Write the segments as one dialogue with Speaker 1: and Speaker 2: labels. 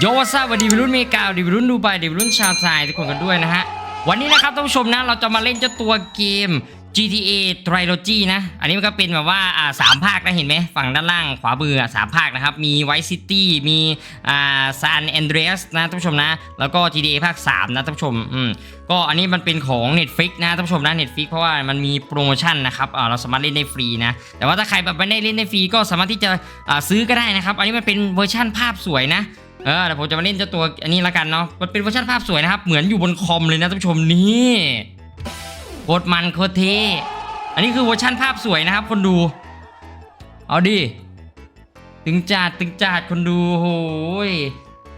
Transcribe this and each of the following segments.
Speaker 1: โยวาซาวัสดีวัยรุ่นเมกาวัสดีวัยรุ่นดูไบดีวัยรุ่นชาวไทยทุกคนกันด้วยนะฮะ วันนี้นะครับท่านผู้ชมนะ เราจะมาเล่นเจ้าตัวเกม GTA Trilogy นะ อันนี้มันก็เป็นแบบว่าอ่าสามภาคนะเห็นไหมฝั่งด้านล่างขวามืออะสามภาคนะครับ มี Vice City มีอ่า San Andreas นะท่านผู้ชมนะ แล้วก็ GTA ภาค 3 นะท่านผู้ชมอืมก็อันนี้มันเป็นของ Netflix นะท่านผู้ชมนะ Netflix เพราะว่ามันมีโปรโมชั่นนะครับอ่าเราสามารถเล่นได้ฟรีนะ แต่ว่าถ้าใครแบบไม่ได้เล่นได้ฟรีก็สามารถที่จะอ่าซื้อก็ได้นะครับ อันนี้มันเป็นเวอร์ชั่นภาพสวยนะ เออเดี๋ยวผมจะมาเล่นเจ้าตัวอันนี้ละกันเนาะมันเป็นเวอร์ชันภาพสวยนะครับ เหมือนอยู่บนคอมเลยนะท่านผู้ชมนี่โคตรมันโคตรเท่อันนี้คือเวอร์ชันภาพสวยนะครับ คนดู เอาดิตึงจัดตึงจัดคนดูโอ้ย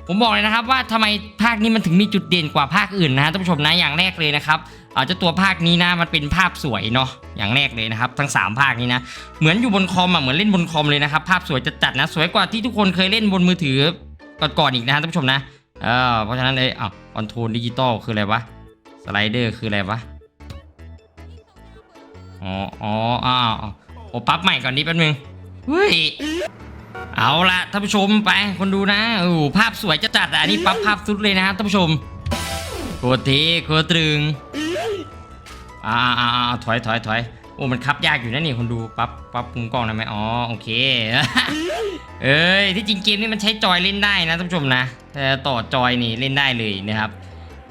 Speaker 1: ผมบอกเลยนะครับว่าทำไมภาคนี้มันถึงมีจุดเด่นกว่าภาคอื่นนะฮะท่านผู้ชมนะอย่างแรกเลยนะครับอาจจะตัวภาคนี้นะมันเป็นภาพสวยเนาะอย่างแรกเลยนะครับ ทั้ง 3 ภาคนี้นะเหมือนอยู่บนคอมอะเหมือนเล่นบนคอมเลยนะครับภาพสวยจะจัดๆนะ สวยกว่าที่ทุกคนเคยเล่นบนมือถือ ก่อนๆอีกนะฮะท่านผู้ชมนะเออเพราะฉะนั้นเลยอะคอนโทรลดิจิตอลคืออะไรวะสไลเดอร์คืออะไรวะอ๋ออ๋ออ้าวโอ้ปั๊บใหม่ก่อนนิดแป๊บนึงเฮ้ยเอาละท่านผู้ชมไปคนดูนะโอ้ภาพสวยจะจัดอะอันนี้ปั๊บภาพสุดเลยนะฮะท่านผู้ชมโคตรเทโคตรตรึงอ่าอ่าอ่าถอยถอยถอย โอ้มันคับยากอยู่นะนี่คนดูปั๊บปั๊บมุมกล้องได้ไหมอ๋อโอเค เอ้ยที่จริงเกมนี้มันใช้จอยเล่นได้นะท่านผู้ชมนะแต่ต่อจอยนี่เล่นได้เลยนะครับ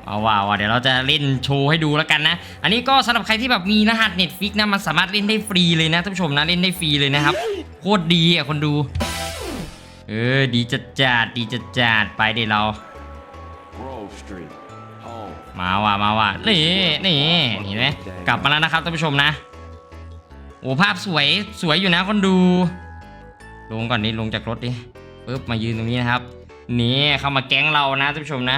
Speaker 1: เอาว่าว่าเดี๋ยวเราจะเล่นโชว์ให้ดูแล้วกันนะ อันนี้ก็สำหรับใครที่แบบมีรหัส Netflix นะมันสามารถเล่นได้ฟรีเลยนะท่านผู้ชมนะเล่นได้ฟรีเลยนะครับโคตรดีอะคนดู เออดีจัดจัดดีจัดจัดไปเดี๋ยวเรา มาว่ะมาว่ะนี่นี่เห็นไหมกลับมาแล้วนะครับท่านผู้ชมนะ อ้ภาพสวยสวยอยู่นะคนดู ลงก่อนนี้ลงจากรถดิปึ๊บมายืนตรงนี้นะครับ นี่เข้ามาแก๊งเรานะท่านผู้ชมนะ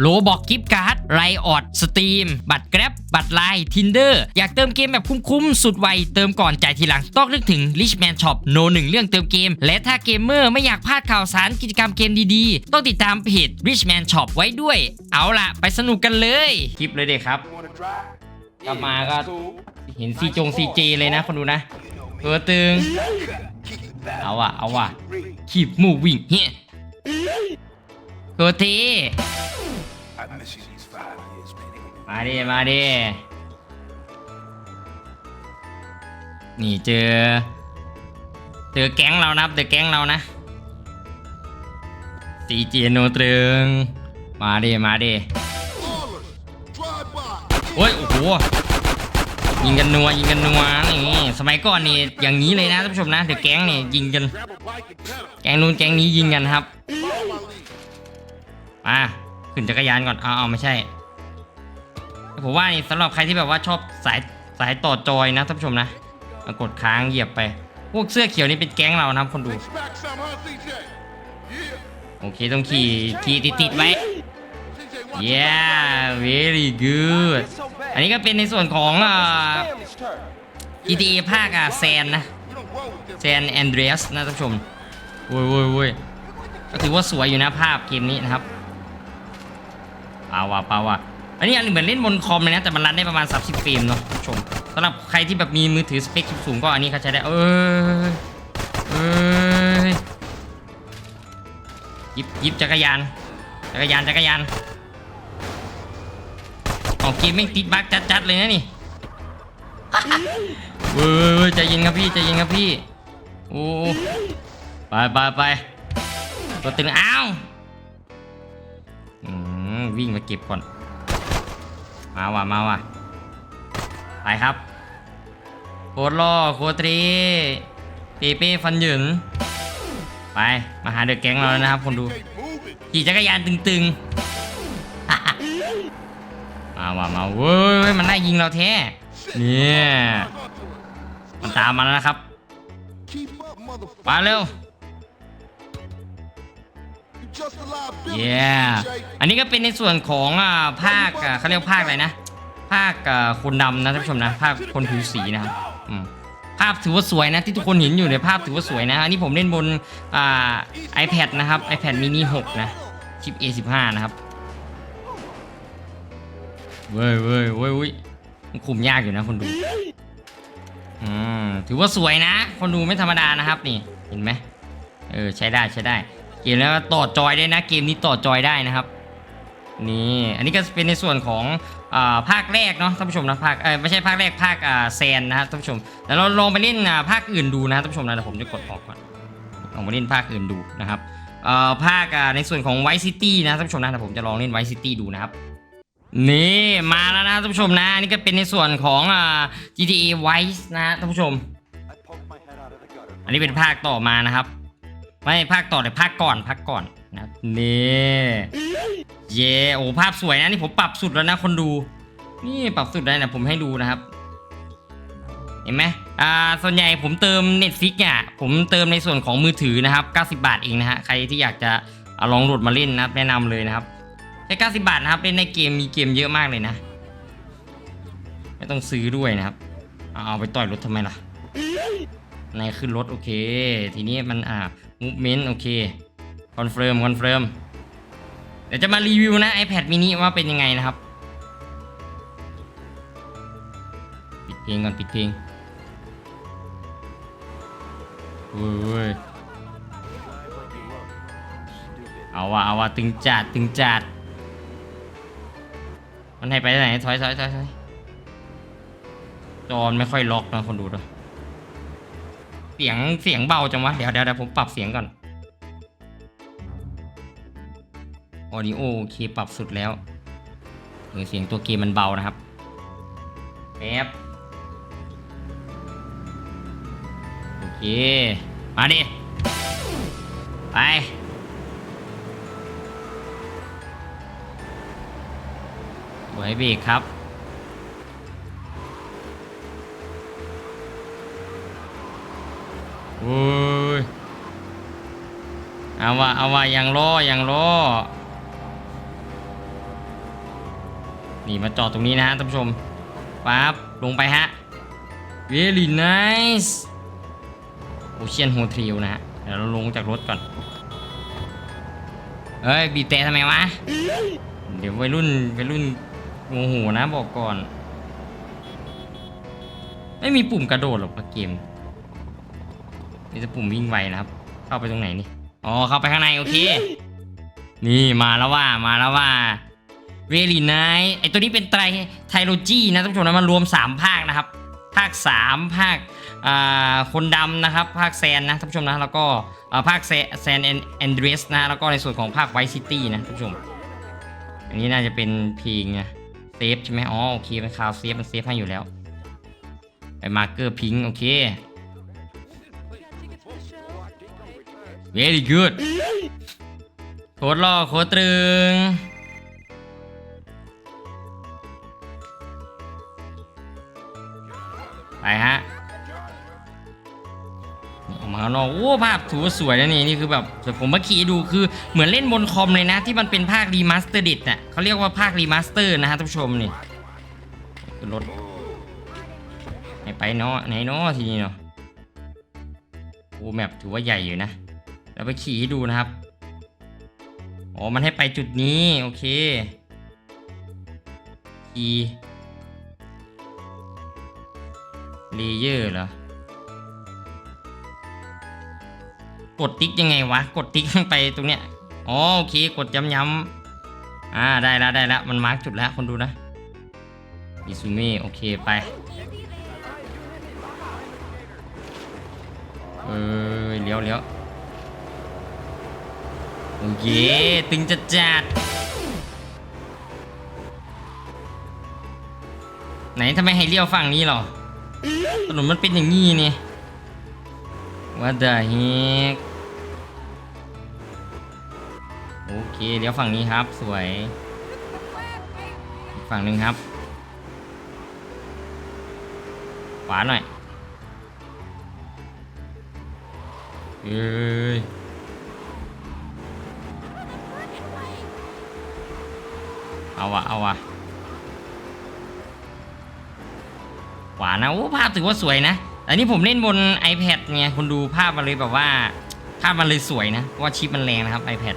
Speaker 1: โลบอกกิฟต์การ์ดไรออดสตรีมบัตรแกร็บบัตรไลน์ทินเดอร์อยากเติมเกมแบบคุ้มๆ สุดไว เติมก่อนจ่ายทีหลัง ต้องนึกถึง Richman Shop โนหนึ่งเรื่องเติมเกม และถ้าเกมเมอร์ไม่อยากพลาดข่าวสารกิจกรรมเกมดีๆ ต้องติดตามเพจ Richman Shop ไว้ด้วย เอาล่ะ ไปสนุกกันเลย คลิปเลยเด็กครับกลับมาก็เห็นซีจงซีเจเลยนะคนดูนะตัวตึง เอาว่ะ เอาว่ะขีบมูวิ่งเฮียตัวที มาดิ มาดิ นี่เจอ เจอแก๊งเรานะครับเจอแก๊งเรานะซีเจโนตรึง มาดิ มาดิโอ้ย โอ้โห ยิงกันนัว ยิงกันนัว นี่ สมัยก่อนนี่ อย่างนี้เลยนะท่านผู้ชมนะ เดี๋ยวแก๊งนี่ยิงกัน แก๊งนู้นแก๊งนี้ยิงกันครับ มา ขึ้นจักรยานก่อนเอาเอาไม่ใช่ผมว่านี่สำหรับใครที่แบบว่าชอบสายสายต่อจอยนะท่านผู้ชมนะกดค้างเหยียบไป พวกเสื้อเขียวนี่เป็นแก๊งเรานะครับคนดู โอเคต้องขี่ขี่ติดติดๆไว้ yeah very good อันนี้ก็เป็นในส่วนของอ่า GTA ภาคอะแซนนะแซนแอนเดรียสนะท่านผู้ชมโว้ยโว้ยโว้ยก็ถือว่าสวยอยู่นะภาพเกมนี้นะครับ ป่าวะป่าวะอันนี้อันเหมือนเล่นบนคอมเลยนะแต่มันรันได้ประมาณ 30เฟรมเนาะชมสำหรับใครที่แบบมีมือถือสเปคสูงๆก็อันนี้เขาใช้ได้เอ้ยเอ้ยยิบยิบจักรยาน จักรยานจักรยานออกเกมแม่ติดบั๊กจัดๆเลยนะนี่เว้ยใจเย็นครับพี่ใจเย็นครับพี่โอ้ไปไปไปตัวตึงอ้าว วิ่งมาเก็บก่อน มาว่ะมาว่ะไปครับ โคตรล่อโคตรเทรเปเป้ฟันหยินไป มาหาเดอะแก๊งเราแล้วนะครับคนดู ขี่จักรยานตึงๆ มาว่ะมาเว้ยมันไล่ยิงเราแท้เนี่ยมันตามมาแล้วนะครับ
Speaker 2: Keep up, motherfucker.
Speaker 1: มาเร็ว Yeah อันนี้ก็เป็นในส่วนของอ่าภาคอ่าเขาเรียกภาคอะไรนะ ภาคอ่าคนดำนะท่านผู้ชมนะ ภาคคนผิวสีนะครับอืมภาพถือว่าสวยนะที่ทุกคนเห็นอยู่ในภาพถือว่าสวยนะ อันนี้ผมเล่นบนอ่า iPad นะครับ iPad mini 6 นะชิป A15 นะครับเว้ยเว้ยเว้ยเว้ยคุมยากอยู่นะคนดูอืมถือว่าสวยนะ คนดูไม่ธรรมดานะครับนี่เห็นไหมเออใช้ได้ใช้ได้ เกมแล้วต่อจอยได้นะเกมนี้ต่อจอยได้นะครับนี่อันนี้ก็เป็นในส่วนของอภาคแรกเนาะท่านผู้ชมนะภาคไม่ใช่ภาคแรกภาคแซนนะครับท่านผู้ชมแล้วเราลองไปเล่นภาคอื่นดูนะท่านผู้ชมนะเดี๋ยวผมจะกดออกก่อนลองไปเล่นภาคอื่นดูนะครับภาคในส่วนของไวซิตี้นะท่านผู้ชมนะเดี๋ยวผมจะลองเล่นไวซิตี้ดูนะครับนี่มาแล้วนะท่านผู้ชมนะนี่ก็เป็นในส่วนของ GTA Vice นะท่านผู้ชม อันนี้เป็นภาคต่อมานะครับ ไม่ภาคต่อแต่ภาคก่อนภาคก่อนนะนี่เย่โอ้ภาพสวยนะนี่ผมปรับสุดแล้วนะคนดู นี่ปรับสุดแล้นะผมให้ดูนะครับ เห็นไหมอ่าส่วนใหญ่ผมเติม Netflix อะผมเติมในส่วนของมือถือนะครับ 90 บาทเองนะฮะใครที่อยากจะเอาลองโหลดมาเล่นนะแนะนำเลยนะครับแค่90 บาทนะครับเล่นในเกมมีเกมเยอะมากเลยนะ ไม่ต้องซื้อด้วยนะครับเอาไปต่อยรถทำไมล่ะในขึ้นรถโอเค ทีนี้มันอ่า movement โอเค confirm confirm เดี๋ยวจะมารีวิวนะ iPad mini ว่าเป็นยังไงนะครับ ปิดเพลงก่อนปิดเพลงเว้ยเอาว่ะเอาว่ะตึงจัดตึงจัดมันให้ไปไหนถอยถอยถอยถอยจอนไม่ค่อยล็อกนะคนดูด้วย เสียงเสียงเบาจังวะ เดี๋ยวเดี๋ยวเดี๋ยวผมปรับเสียงก่อนออดิโอโอเคปรับสุดแล้วเออเสียงตัวเกมมันเบานะครับแป๊บโอเค มาดิ ไปไว้เบรกครับ อ้ยเอาว่าเอาว่ายังล้อยังล้อนี่มาจอดตรงนี้นะฮะท่านผู้ชมปั๊บลงไปฮะ very nice โอเชียนโฮเทลนะฮะ เดี๋ยวเราลงจากรถก่อนเฮ้ย บีบแต่ทำไมวะ เดี๋ยววัยรุ่นวัยรุ่นโมโหนะบอกก่อน ไม่มีปุ่มกระโดดหรอกนะเกม นี่จะปุ่มวิ่งไวนะครับ เข้าไปตรงไหนนี่ อ๋อ เข้าไปข้างในโอเค นี่มาแล้วว่ามาแล้วว่า เวลีไนไอตัวนี้เป็นไตรไทโลจีนะท่านผู้ชมนะมันรวม 3 ภาคนะครับ ภาค 3 ภาคอ่าคนดำนะครับ ภาคแซนนะท่านผู้ชมนะ แล้วก็อ่าภาคแซนแอนเดรสนะ แล้วก็ในส่วนของภาคไวซิตี้นะท่านผู้ชม อันนี้น่าจะเป็นเพลงเซฟใช่ไหมอ๋อโอเคเป็นคาวเซฟมันเซฟให้อยู่แล้วไปมาร์เกอร์พิงโอเค very good โคตรล่อโคตรตรึง ไปฮะออกมาข้างนอกโอ้ภาพถือว่าสวยนะนี่นี่คือแบบแต่ผมมาขี่ดูคือเหมือนเล่นบนคอมเลยนะ ที่มันเป็นภาครีมาสเตอร์ดิน่ะเขาเรียกว่าภาครีมาสเตอร์นะฮะท่านผู้ชมนี่คือรถไหนไปเนาะไหนเนาะทีนี้เนาะโอ้แมปถือว่าใหญ่อยู่นะ แล้วไปขี่ให้ดูนะครับอ๋อมันให้ไปจุดนี้ โอเคขี่เลเยอร์เหรอกดติ๊กยังไงวะ กดติ๊กไปตรงเนี้ยอ๋อโอเค กดย้ำๆอ่าได้แล้วได้แล้วมันมาร์กจุดแล้วคนดูนะอิซูเม่โอเคไป เออเลี้ยวเลี้ยว โอเคตึงจัดจัดไหนทำไมให้เลี้ยวฝั่งนี้หรอถนนมันเป็นอย่างนี้นี่ What the heck โอเคเลี้ยวฝั่งนี้ครับสวย ฝั่งหนึ่งครับ ขวาหน่อยเอ้ย เอาวะเอาวะหวานนะโอ้ภาพถือว่าสวยนะแต่นี่ผมเล่นบน iPad ไงคุณดูภาพมันเลยแบบว่า ภาพมันเลยสวยนะเพราะว่าชิปมันแรงนะครับ iPad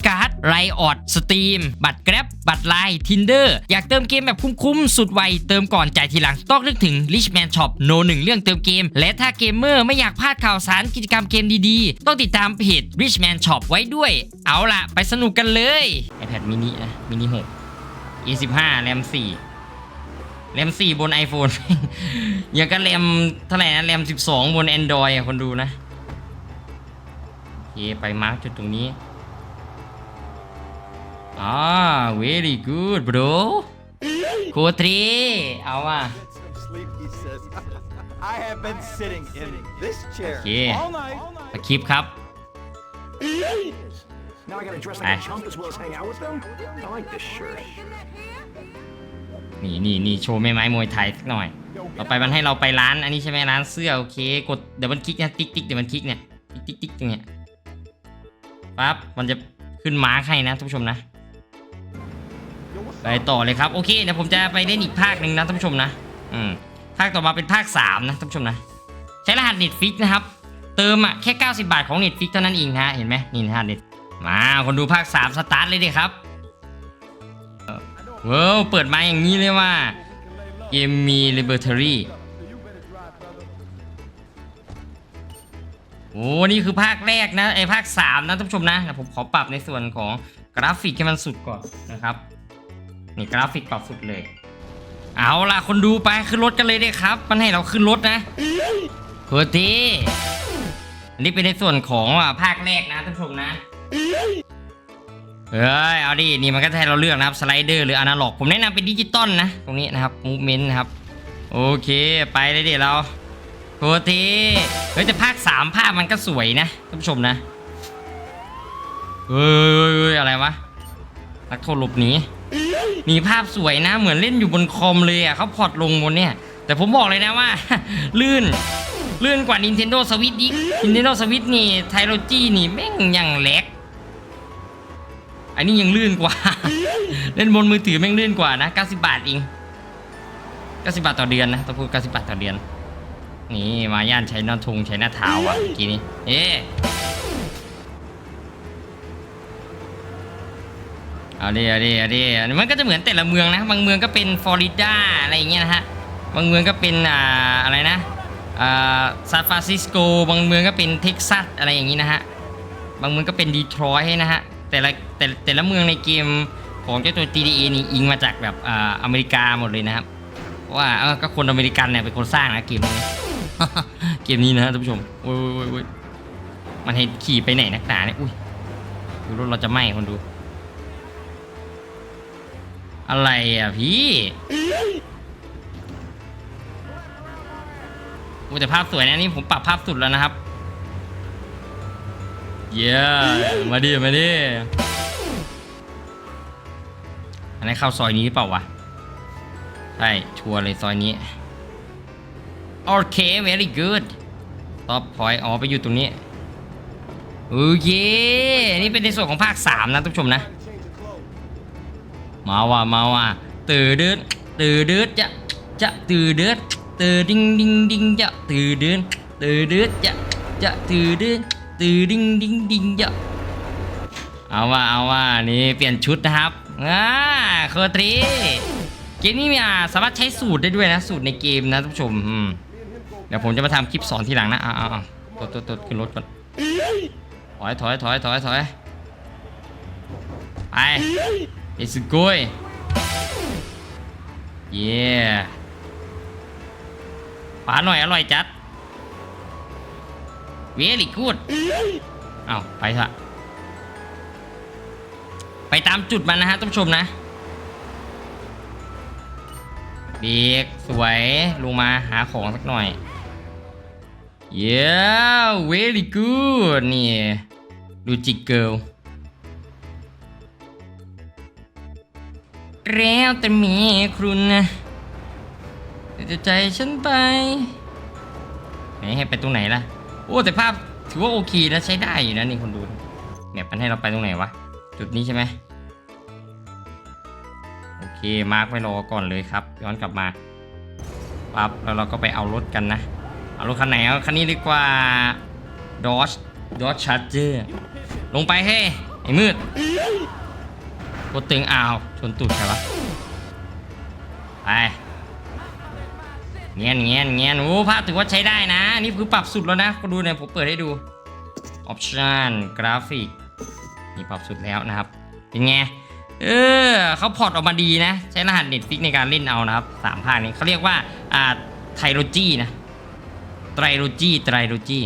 Speaker 1: การ์ดไรออดสตรีมบัตรแกร็บบัตรไลน์ทินเดอร์อยากเติมเกมแบบคุ้มๆ สุดไว เติมก่อนจ่ายทีหลัง ต้องนึกถึง Richman Shop โนหนึ่งเรื่องเติมเกม และถ้าเกมเมอร์ไม่อยากพลาดข่าวสารกิจกรรมเกมดีๆ ต้องติดตามเพจ Richman Shop ไว้ด้วย เอาล่ะ ไปสนุกกันเลย iPad mini นะมินิ6 E15 แรม4แรม4 บน iPhone อย่างกับแรมเท่าไหร่นะแรม 12 บน Android อะคนดูนะโอเคไปมาร์กจุดตรงนี้ อ่า very good bro โคตรีเอาว่ะ
Speaker 3: some sleep, he says. I have been sitting in this chair
Speaker 1: Yeah.
Speaker 3: all night.
Speaker 1: สคริปต์ครับ
Speaker 4: Now I gotta dress
Speaker 1: Ah.
Speaker 4: like a chump as well as hang out with them? I like this shirt.
Speaker 1: นี่นี่นี่โชว์แม่ไม้มวยไทยสักหน่อย ต่อไปมันให้เราไปร้านอันนี้ใช่ไหมร้านเสื้อโอเค กดเดี๋ยวมันคลิกนะติ๊กติ๊กเดี๋ยวมันคลิกเนี่ยติ๊กติ๊กติ๊กตรงเนี้ยปั๊บมันจะขึ้นมาร์คให้นะท่านผู้ชมนะ ไปต่อเลยครับโอเคเดี๋ยวผมจะไปเล่นอีกภาคหนึ่งนะท่านผู้ชมนะ อืมภาคต่อมาเป็นภาค 3 นะท่านผู้ชมนะ ใช้รหัสเน็ตฟิกนะครับ เติมอะแค่ 90 บาทของเน็ตฟิกเท่านั้นเองนะเห็นไหมนี่นะฮะเน็ตมาคนดูภาค 3 สตาร์ทเลยดิครับเว้าเปิดมาอย่างนี้เลยว่าเกมมี Libertary โอ้นี่คือภาคแรกนะไอภาค 3 นะท่านผู้ชมนะผมขอปรับในส่วนของกราฟิกให้มันสุดก่อนนะครับ นี่กราฟิกปรับสุดเลย เอาล่ะคนดูไปขึ้นรถกันเลยได้ครับ มันให้เราขึ้นรถนะโคตรอันนี้เป็นในส่วนของอะภาคแรกนะท่านผู้ชมนะเอ้ยเอาดินี่มันก็ให้เราเลือกนะครับสไลเดอร์หรืออนาล็อก ผมแนะนำเป็นดิจิตอลนะ ตรงนี้นะครับมูเมนต์นะครับ โอเคไปเลยเดี๋ยวเราโคตรเฮ้ยแต่ภาค3ภาพมันก็สวยนะท่านผู้ชมนะเฮ้ยอะไรวะนักโทษหลบหนี มีภาพสวยนะ เหมือนเล่นอยู่บนคอมเลยอะเขาพอร์ตลงบนเนี่ย แต่ผมบอกเลยนะว่า ลื่น ลื่นกว่า Nintendo Switch ดิ Nintendo Switch นี่ไทโรจีนี่แม่งยังแหลกอันนี้ยังลื่นกว่า เล่นบนมือถือแม่งลื่นกว่านะ 90 บาทเอง90 บาทต่อเดือนนะต้องพูด90 บาทต่อเดือน นี่มาย่านใช้หน้าทงใช้หน้าเท้าอะเมื่อกี้นี้ เอ๊ เอาดิเอาดิเอาดิมันก็จะเหมือนแต่ละเมืองนะ บางเมืองก็เป็นฟลอริดาอะไรอย่างเงี้ยนะฮะ บางเมืองก็เป็นอ่าอะไรนะอ่าซานฟรานซิสโก บางเมืองก็เป็นเท็กซัสอะไรอย่างงี้นะฮะ บางเมืองก็เป็นดีทรอยต์นะฮะ แต่ละแต่แต่ละเมืองในเกมของเจ้าตัว GTA นี่อิงมาจากแบบอ่าอเมริกาหมดเลยนะครับ เพราะว่าเออก็คนอเมริกันเนี่ยเป็นคนสร้างนะเกมนี้ เกมนี้นะฮะท่านผู้ชมโอ้ยโอ้ยโอ้ยมันให้ขี่ไปไหนนักหนาเนี่ย อุ้ยดูรถเราจะไหม้คนดู อะไรอะพี่โอ้แต่ภาพสวยนะนี่ผมปรับภาพสุดแล้วนะครับ เย้มาดิมาดิอันนี้เข้าซอยนี้เปล่าวะ ใช่ ชัวร์เลยซอยนี้ โอเค very good top point อ๋อไปอยู่ตรงนี้ โอเค นี่เป็นในส่วนของภาค 3 นะทุกผู้ชมนะ มาว่ะมาว่ะตื่นเดือดตื่นเดือดจะจะตื่นเดือดตื่นดิ้งดิงดิงจะตื่นเดือดตื่นเดือดจะจะตื่นเดือดตื่นดิ้งดิงดิงจะเอาว่าเอาว่านี่เปลี่ยนชุดนะครับอ่าโคตรีเกมนี้มีอ่าสามารถใช้สูตรได้ด้วยนะสูตรในเกมนะท่านผู้ชมเดี๋ยวผมจะมาทำคลิปสอนทีหลังนะเอาวอ้าวตัวตัวตัวขึ้นรถก่อนถอยถอยถอยถอยถอยไป It's good. Yeah. ปลาหน่อยอร่อยจัด Very good. เอาไปเถอะไปตามจุดมันนะฮะท่านผู้ชมนะเบรกสวยลงมาหาของสักหน่อยเย้ very good นี่ดูจิกเกิล แล้วแต่เมียครุนนะจะใจฉันไปไหนให้ไปตรงไหนล่ะ โอ้แต่ภาพถือว่าโอเคนะใช้ได้อยู่นะนี่คนดูเนี่ยมันให้เราไปตรงไหนวะ จุดนี้ใช่ไหมโอเคมาร์กไว้รอก่อนเลยครับ ย้อนกลับมาปั๊บแล้วเราก็ไปเอารถกันนะ เอารถคันไหนเอาคันนี้ดีกว่า Dodge Dodge Charger ลงไปเฮ้ไอ้มืด กดตึงอ้าว ชนตูดใครวะไปเงี้ยนเงี้ยนเงี้ยนโอ้ภาพถือว่าใช้ได้นะ นี่คือปรับสุดแล้วนะก็ดูเนี่ยผมเปิดให้ดู Option กราฟิกนี่ปรับสุดแล้วนะครับ เป็นไง เออเขาพอร์ตออกมาดีนะ ใช้รหัสเน็ตฟิกในการเล่นเอานะครับสามภาคนี้เขาเรียกว่า อ่าไทโรจีนะไตรโลจีไตรโลจี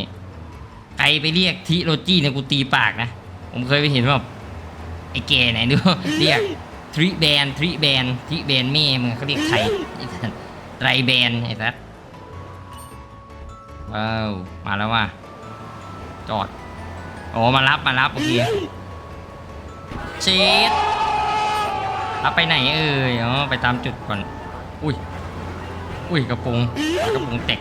Speaker 1: ใครไปเรียกทิโลจีเนี่ยกูตีปากนะ ผมเคยไปเห็นแบบ ไอ้แกไหนดู เรียกทริแบนทริแบนทริแบนแม่มึงเขาเรียกไทยไอ้สัสไตรแบนไอ้สัสว้าวมาแล้วว่ะจอดโอ้มารับมารับโอเคเช็ดรับไปไหนเอ่ยอ๋อไปตามจุดก่อน อุ้ยอุ้ยกระโปรงกระโปรงแตก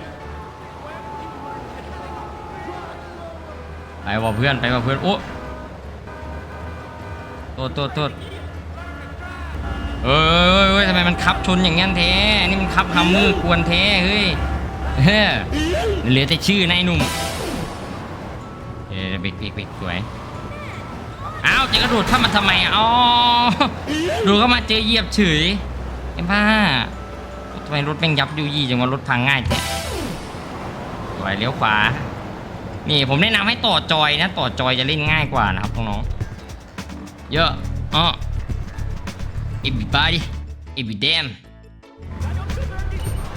Speaker 1: ไปว่าเพื่อนไปว่าเพื่อนโอ้ โทษโทษโทษเอ้ยเฮ้ยทำไมมันขับชนอย่างงั้นเทนี่มันขับฮัมเมอร์กวนเทเฮ้ยเฮ้ยเหลือแต่ชื่อนายหนุ่มเอ้ยเบรกเบรกเบรกสวยอ้าวจะกระโดดเข้ามาทำไมอ๋อดูเข้ามาเจอเหยียบเฉยไอ้บ้าทำไมรถแม่งยับยูยี่จังว่ารถพังง่ายแท้สวยเลี้ยวขวานี่ผมแนะนำให้ต่อจอยนะ ต่อจอยจะเล่นง่ายกว่านะครับน้องๆ เยอะอ๋อ everybody every damn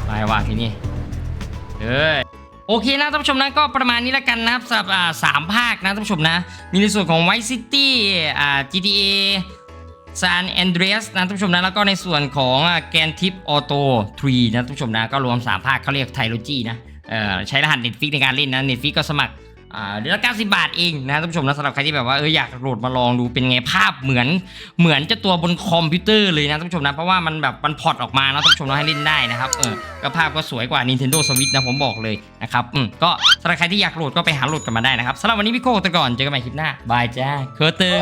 Speaker 1: ไปว่าทีนี้เอ้ยโอเคนะท่านผู้ชมนะก็ประมาณนี้แล้วกันนะครับสำหรับสามภาคนะท่านผู้ชมนะ มีในส่วนของ Vice City อ่า GTA San Andreas นะท่านผู้ชมนะแล้วก็ในส่วนของแกนทิปออโต้3นะท่านผู้ชมนะก็รวม 3 ภาคเขาเรียกไทโลจีนะเอ่อใช้รหัส Netflix ในการเล่นนะ Netflix ก็สมัคร อ่าเดือนละ90 บาทเองนะท่านผู้ชมนะสำหรับใครที่แบบว่าเอออยากโหลดมาลองดูเป็นไงภาพเหมือนเหมือนจะตัวบนคอมพิวเตอร์เลยนะท่านผู้ชมนะเพราะว่ามันแบบมันพอร์ตออกมานะท่านผู้ชมนะให้เล่นได้นะครับเออก็ภาพก็สวยกว่า Nintendo Switch นะผมบอกเลยนะครับอืมก็สำหรับใครที่อยากโหลดก็ไปหาโหลดกันมาได้นะครับสำหรับวันนี้พี่โก้ตะก่อนเจอกันใหม่คลิปหน้าบายจ้าเคอร์ตึง